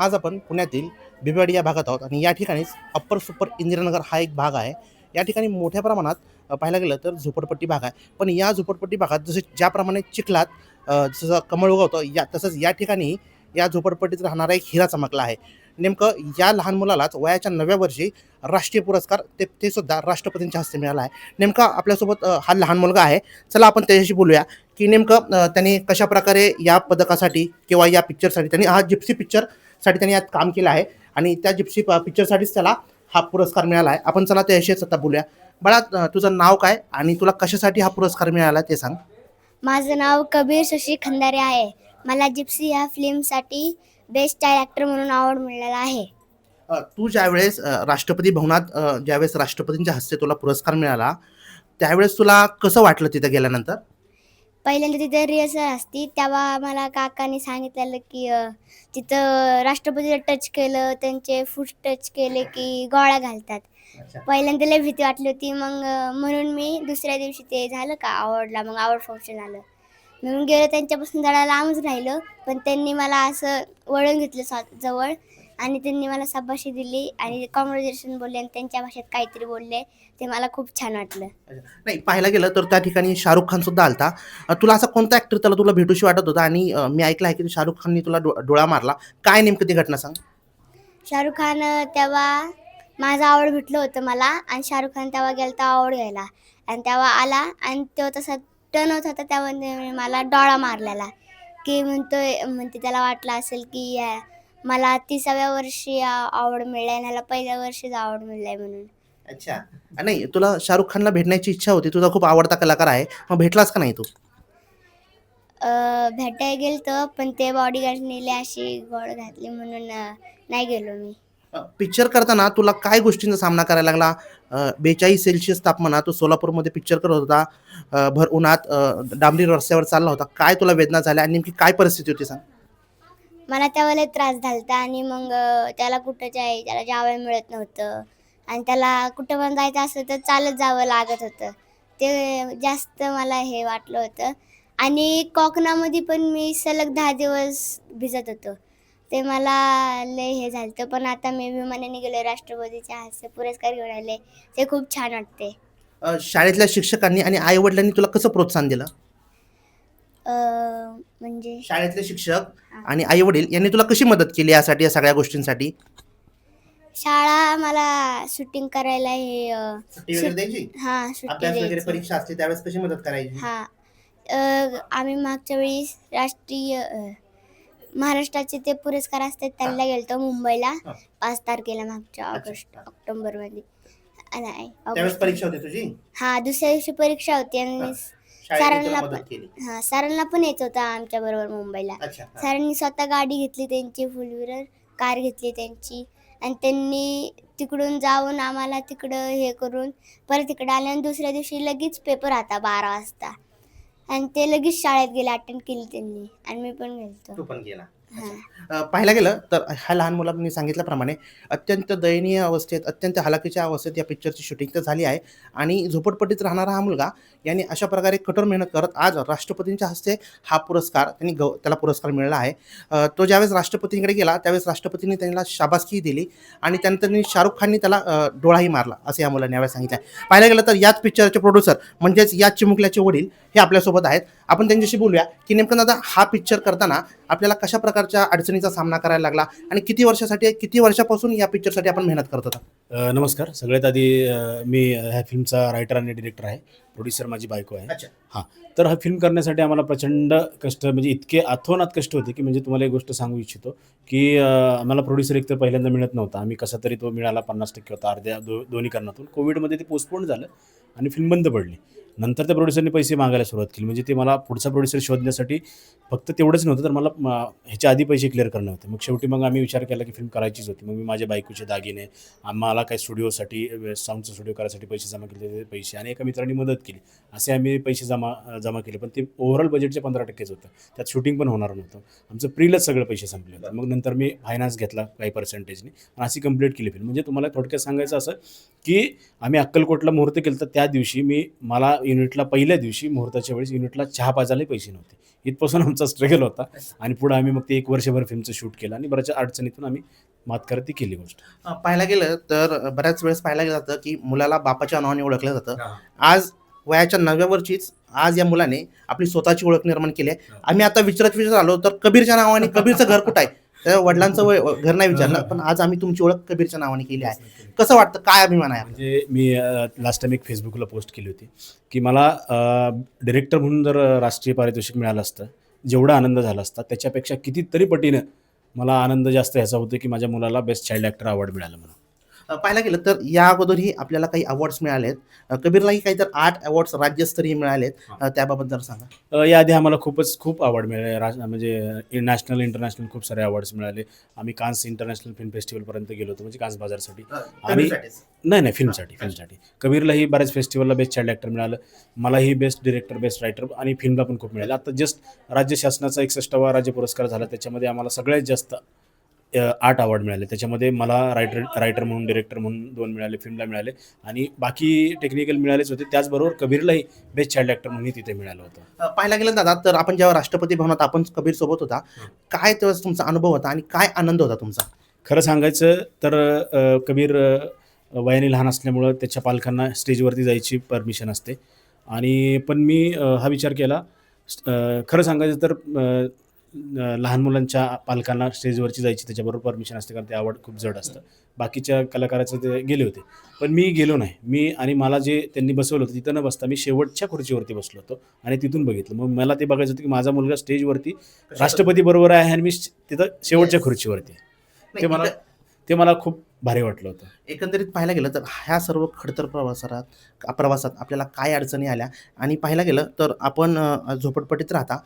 आज आपण पुण्यातील बिबवाडी या भागात आहोत आणि या ठिकाणीच अप्पर सुपर इंदिरानगर हा एक भाग आहे. या ठिकाणी मोठ्या प्रमाणात पाहायला गेलं तर झोपडपट्टी भाग आहे. पण या झोपडपट्टी भागात जसे ज्याप्रमाणे चिखलात जसं कमळ उगवतं या तसंच या ठिकाणी या झोपडपट्टीत राहणारा एक हिरा चमकला आहे. नेमकं या लहान मुलालाच वयाच्या नव्या वर्षी राष्ट्रीय पुरस्कार ते ते सुद्धा राष्ट्रपतींच्या हस्ते मिळाला आहे. नेमका आपल्यासोबत हा लहान मुलगा आहे. चला आपण त्याच्याशी बोलूया की नेमकं त्यांनी कशा प्रकारे या पदकासाठी किंवा या पिक्चरसाठी त्यांनी हा जिप्सी पिक्चर पिक्चरसाठी त्यांनी यात काम केलं आहे. आणि त्या जिप्सी पिक्चरसाठीच त्याला हा पुरस्कार मिळाला आहे. आपण चला त्याच्याशीच आता बोलूया. बाळा तुझं नाव काय आणि तुला कशासाठी हा पुरस्कार मिळाला ते सांग. माझं नाव कबीर शशी खंदारे आहे. मला जिप्सी या फिल्मसाठी बेस्ट चाइल्ड ॲक्टर म्हणून आवड मिळालेला आहे. तू ज्यावेळेस राष्ट्रपती भवनात ज्यावेळेस राष्ट्रपतींच्या हस्ते तुला पुरस्कार मिळाला त्यावेळेस तुला कसं वाटलं तिथं गेल्यानंतर? पहिल्यांदा तिथे रिहर्सल असती तेव्हा मला काकाने सांगितलेलं की अ, तिथं राष्ट्रपतीला टच केलं त्यांचे फूट टच केले की गोळ्या घालतात. पहिल्यांदा लय भीती वाटली होती. मग अ, म्हणून मी दुसऱ्या दिवशी ते झालं का आवडला मग आवड फंक्शन आलं. म्हणून गेलं त्यांच्यापासून जरा लांबच राहिलं पण त्यांनी मला असं वळून घेतलं स्वा- जवळ. आणि त्यांनी मला शाबाशी दिली आणि कॉन्व्हर्जेशन बोलले आणि त्यांच्या भाषेत काहीतरी बोलले. ते मला खूप छान वाटलं. नाही पाहायला गेलं तर त्या ठिकाणी शाहरुख खान सुद्धा आलता. अ, तुला असा कोणता ऍक्टर त्याला तुला भेटूशी वाटत होता? आणि अ, मी ऐकलं आहे की शाहरुख खाननी तुला डो- डोळा मारला. काय नेमकं ती घटना सांग? शाहरुख खान अं, तेव्हा माझं आवड भेटलं होतं मला आणि शाहरुख खान तेव्हा गेला तर आवड घ्यायला. आणि तेव्हा आला आणि तो तसा टर्न होत होता तेव्हा त्याने मला डोळा मारलेला. की म्हणतोय म्हणते त्याला वाटलं असेल की या- मला तिसाव्या वर्षी आ- आवड मिळाली ह्याला पहिल्या वर्षीच आवड मिळाली म्हणून. अच्छा. नाही तुला शाहरुख खानला भेटण्याची इच्छा होती. तुझा खूप आवडता कलाकार आहे. मग भेटलास का नाही तू? अं, भेटायला गेलतो पण ते बॉडीगार्ड नेले अशी गोड घातली म्हणून अं, नाही गेलो मी. पिक्चर करताना तुला काय गोष्टींचा सामना करायला लागला? बेचाळीस सेल्सिअस तापमानात तू सोलापूरमध्ये पिक्चर करत होता. अ, भर उन्हात अ, डांबरी रस्त्यावर चालला होता. काय तुला वेदना झाल्या आणि नेमकी काय परिस्थिती होती सांग. मला त्यावेळेला लय त्रास झालता आणि मग त्याला कुठं जाय त्याला जावं मिळत नव्हतं. आणि त्याला कुठं पण जायचं असलं तर चालत जावं लागत होतं. ते जास्त मला हे वाटलं होतं. आणि कोकणामध्ये पण मी सलग दहा दिवस भिजत होतो. ते मला लय हे झालं पण आता मी विमानाने गेले राष्ट्रपतीच्या हास्य पुरस्कार घेऊन आले. ते खूप छान वाटते शाळेतल्या शिक्षकांनी आणि आईवडिलांनी तुला कसं प्रोत्साहन दिलं? अं, म्हणजे शाळेतले शिक्षक आणि आई वडील यांनी तुला कशी मदत केली यासाठी या सगळ्या गोष्टींसाठी? शाळा मला शूटिंग करायला हे अं, सुट्टी वगैरे द्यायची? हा सुट्टी अभ्यास वगैरे द्यायची. परीक्षा त्यावेळेस कशी मदत करायची? हा. अ, आम्ही मागच्या वेळी राष्ट्रीय अ, महाराष्ट्राचे ते पुरस्कार असतात त्यांना गेलतो मुंबईला हा. पाच तारखेला मागच्या अच्छा. ऑगस्ट ऑक्टोबरमध्ये त्यावेळेस परीक्षा होती तुझी? हा दुसऱ्या दिवशी परीक्षा होती हा. आणि शाळेने तुला सरांना मदत पण केली. हा सरांना पण येत होता आमच्या बरोबर मुंबईला. अच्छा हा. सरांनी स्वतः गाडी घेतली त्यांची फुल व्हीलर कार घेतली त्यांची. आणि त्यांनी तिकडून जाऊन आम्हाला तिकडं हे करून परत तिकडं आले आणि दुसऱ्या दिवशी लगेच पेपर होता बारा वाजता. आणि ते लगेच शाळेत गेले अटेंड केली त्यांनी. आणि मी पण गेलतो. तू पण गेला. अ, पाहायला गेलं तर ह्या लहान मुलांनी सांगितल्याप्रमाणे अत्यंत दयनीय अवस्थेत अत्यंत हलाखीच्या अवस्थेत या पिक्चरची शूटिंग तर झाली आहे. आणि झोपडपट्टीत राहणारा हा मुलगा यांनी अशा प्रकारे कठोर मेहनत करत आज राष्ट्रपतींच्या हस्ते हा पुरस्कार त्यांनी गौ त्याला पुरस्कार मिळाला आहे. अ, तो ज्यावेळेस राष्ट्रपतींकडे गेला त्यावेळेस राष्ट्रपतींनी त्यांना शाबासकी दिली आणि त्यानंतर त्यांनी शाहरुख खाननी त्याला अ, डोळाही मारला असं या मुलांनी यावेळेस सांगितलं आहे. पाहायला गेलं तर याच पिक्चरचे प्रोड्युसर म्हणजेच याच चिमुकल्याचे वडील हे आपल्यासोबत आहेत. आपण त्यांच्याशी बोलूया की नेमकं दादा हा पिक्चर करताना आपल्याला कशा प्रकारे प्रकारच्या अडचणीचा सामना करायला लागला. आणि किती वर्षासाठी किती वर्षापासून या पिक्चरसाठी आपण मेहनत करत होता? नमस्कार. सगळ्यात आधी मी ह्या फिल्मचा रायटर आणि डिरेक्टर आहे. प्रोड्युसर माझी बायको आहे. अच्छा. तर हा फिल्म करण्यासाठी आम्हाला प्रचंड कष्ट म्हणजे इतके अथोनात कष्ट होते की म्हणजे तुम्हाला एक गोष्ट सांगू इच्छितो की आम्हाला प्रोड्युसर एक तर पहिल्यांदा मिळत नव्हता. आम्ही कसा तरी तो मिळाला पन्नास टक्के होता अर्ध्या दो दोन्ही कारणातून. कोविडमध्ये ते पोस्टपोन झालं आणि फिल्म बंद पडली. नंतर त्या प्रोड्युसरने पैसे मागायला सुरुवात केली. म्हणजे ते मला पुढचा प्रोड्युसर शोधण्यासाठी फक्त तेवढंच नव्हतं तर मला ह्याच्या आधी पैसे क्लिअर करणं होते. मग शेवटी मग आम्ही विचार केला की फिल्म करायचीच होती. मग मी माझ्या बायकोचे दागिने आम्हाला काही स्टुडिओसाठी साऊंडचा स्टुडिओ करायसाठी पैसे जमा केले पैसे. आणि एका मित्रांनी मदत केली. असे आम्ही पैसे जमा जमा केले. पण ते ओव्हरऑल बजेटचे पंधरा टक्केच होतं त्यात शूटिंग पण होणार नव्हतं. आमचं प्रीलच सगळे पैसे संपले होते. मग नंतर मी फायनान्स घेतला काही पर्सेंटेजने आणि अशी कंप्लीट केली फिल्म म्हणजे तुम्हाला थोडक्यात सांगायचं असं की आम्ही अक्कलकोटला मुहूर्त केलं तर त्या दिवशी मी मला युनिटला पहिल्या दिवशी मुहूर्ताच्या वेळेस युनिटला चहा पाजायलाही पैसे नव्हते. इथपासून आमचं स्ट्रगल होता. आणि पुढे आम्ही मग ते एक वर्षभर फिल्मचं शूट केलं आणि बऱ्याचशा अडचणीतून आम्ही मात करत ती केली गोष्ट. पाहायला गेलं तर बऱ्याच वेळेस पाहायला गेलं जातं की मुलाला बापाच्या नावाने ओळखलं जातं. आज वयाच्या नव्या वर्षीच आज या मुलाने आपली स्वतःची ओळख निर्माण केली आहे. आम्ही आता विचारत विचारत आलो तर कबीरच्या नावाने कबीरचं घर कुठं आहे? त्या वडिलांचं वय घर नाही विचारलं पण आज आम्ही तुमची ओळख कबीरच्या नावाने केली आहे. कसं वाटतं? काय अभिमान आहे आपला? म्हणजे मी लास्ट टाइम एक फेसबुकला पोस्ट केली होती की मला डिरेक्टर म्हणून जर राष्ट्रीय पारितोषिक मिळालं असतं जेवढा आनंद झाला असता त्याच्यापेक्षा कितीतरी पटीनं मला आनंद जास्त ह्याचा होतो की माझ्या मुलाला बेस्ट चाइल्ड ॲक्टर अवॉर्ड मिळालं म्हणून. पाहायला गेलं तर या अगोदरही आपल्याला काही अवॉर्ड्स मिळाले आहेत कबीरलाही काही तर आठ अवॉर्ड्स राज्यस्तरीय मिळालेत. त्याबाबत जर सांगा. याआधी आम्हाला खूपच खूप अवॉर्ड मिळाले. राज म्हणजे नॅशनल इंटरनॅशनल खूप सारे अवॉर्ड्स मिळाले. आम्ही कान्स इंटरनॅशनल फिल्म फेस्टिवलपर्यंत गेलो होतो म्हणजे कान्स बाजारसाठी. कबीरसाठीच. नाही नाही फिल्मसाठी फिल्मसाठी कबीरलाही बऱ्याच फेस्टिवलला बेस्ट चाइल्ड ॲक्टर मिळालं. मलाही बेस्ट डिरेक्टर बेस्ट रायटर आणि फिल्मला पण खूप मिळालं. आता जस्ट राज्य शासनाचा एकसष्टावा राज्य पुरस्कार झाला. त्याच्यामध्ये आम्हाला सगळ्यात जास्त आठ अवॉर्ड मिळाले. त्याच्यामध्ये मला रायटर रायटर म्हणून डिरेक्टर म्हणून दोन मिळाले फिल्मला मिळाले आणि बाकी टेक्निकल मिळालेच होते. त्याचबरोबर कबीरलाही बेस्ट चाइल्ड ॲक्टर म्हणून तिथे मिळालं होतं. पाहायला गेलं दादा तर आपण जेव्हा राष्ट्रपती भवनात आपण कबीर सोबत होता काय तेव्हा तुमचा अनुभव होता आणि काय आनंद होता तुमचा? खरं सांगायचं तर कबीर वयाने लहान असल्यामुळं त्याच्या पालकांना स्टेजवरती जायची परमिशन असते. आणि पण मी हा विचार केला. खरं सांगायचं तर लहान मुलांच्या पालकांना स्टेजवरची जायची त्याच्याबरोबर परमिशन असते कारण ते आवड खूप जड असतं. बाकीच्या कलाकाराचं ते गेले होते. पण मी गेलो नाही. मी आणि मला जे त्यांनी बसवलं होतं तिथं न बसता मी शेवटच्या खुर्चीवरती बसलो होतो आणि तिथून बघितलं. मग मला ते बघायचं होतं की माझा मुलगा स्टेजवरती राष्ट्रपती बरोबर आहे आणि मी तिथं शेवटच्या. खुर्चीवरती ते मला ते मला खूप भारी वाटलं होतं. एकंदरीत पाहायला गेलं तर ह्या सर्व खडतर प्रवासात प्रवासात आपल्याला काय अडचणी आल्या? आणि पाहायला गेलं तर आपण झोपडपट्टीत राहता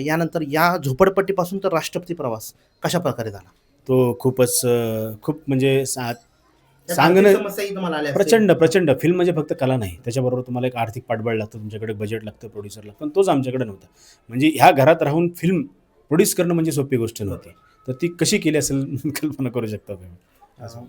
यानंतर या झोपडपट्टीपासून तर राष्ट्रपती प्रवास कशा प्रकारे झाला? तो खूपच खूप म्हणजे सा- त्या सांगणं-. प्रचंड प्रचंड. फिल्म म्हणजे फक्त कला नाही. त्याच्याबरोबर तुम्हाला एक आर्थिक पाठबळ लागतं तुमच्याकडे बजेट लागतं प्रोड्युसर लागतं. पण तोच आमच्याकडे नव्हता. म्हणजे ह्या घरात राहून फिल्म प्रोड्यूस करणं म्हणजे सोपी गोष्ट नव्हती. तर ती कशी केली असेल कल्पना करू शकता तुम्ही? असं. हो.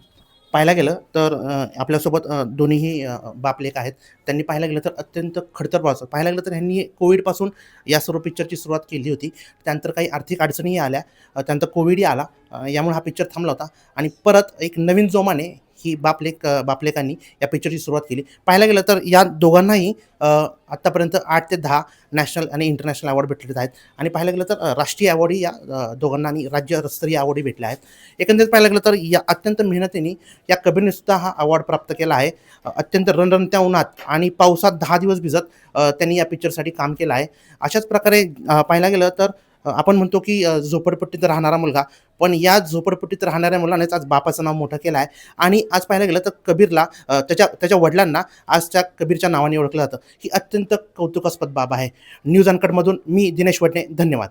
पाहायला गेलं तर आपल्यासोबत दोन्हीही बापलेख आहेत. त्यांनी पाहायला गेलं तर अत्यंत खडतर प्रवास पाहायला गेलं तर ह्यांनी कोविडपासून या सर्व पिक्चरची सुरुवात केली होती. त्यानंतर काही आर्थिक अडचणीही आल्या. त्यानंतर कोविडही आला. यामुळे हा पिक्चर थांबला होता. आणि परत एक नवीन जोमाने ही बापलेक बापलेकांनी या पिक्चरची सुरुवात केली. पाहायला गेलं तर या दोघांनाही आत्तापर्यंत आठ ते दहा नॅशनल आणि इंटरनॅशनल अवॉर्ड भेटलेले आहेत. आणि पाहायला गेलं तर राष्ट्रीय अवॉर्डही या दोघांना आणि राज्यस्तरीय अवॉर्डही भेटले आहेत. एकंदरीत पाहायला गेलं तर या अत्यंत मेहनतीने या कबीरनेसुद्धा हा अवॉर्ड प्राप्त केला आहे. अत्यंत रणरणत्या उन्हात आणि पावसात दहा दिवस भिजत त्यांनी या पिक्चरसाठी काम केलं आहे. अशाच प्रकारे पाहायला गेलं तर आपण म्हणतो की झोपडपट्टीत राहणारा मुलगा. पण या झोपडपट्टीत राहणाऱ्या मुलानेच आज बापाचं नाव मोठं केलं आहे आणि आज पाहायला गेलं तर कबीरला त्याच्या त्याच्या वडिलांना आज त्या कबीरच्या नावाने ओळखलं जातं. ही अत्यंत कौतुकास्पद बाब आहे. न्यूज अनकटमधून मी दिनेश वडणे. धन्यवाद.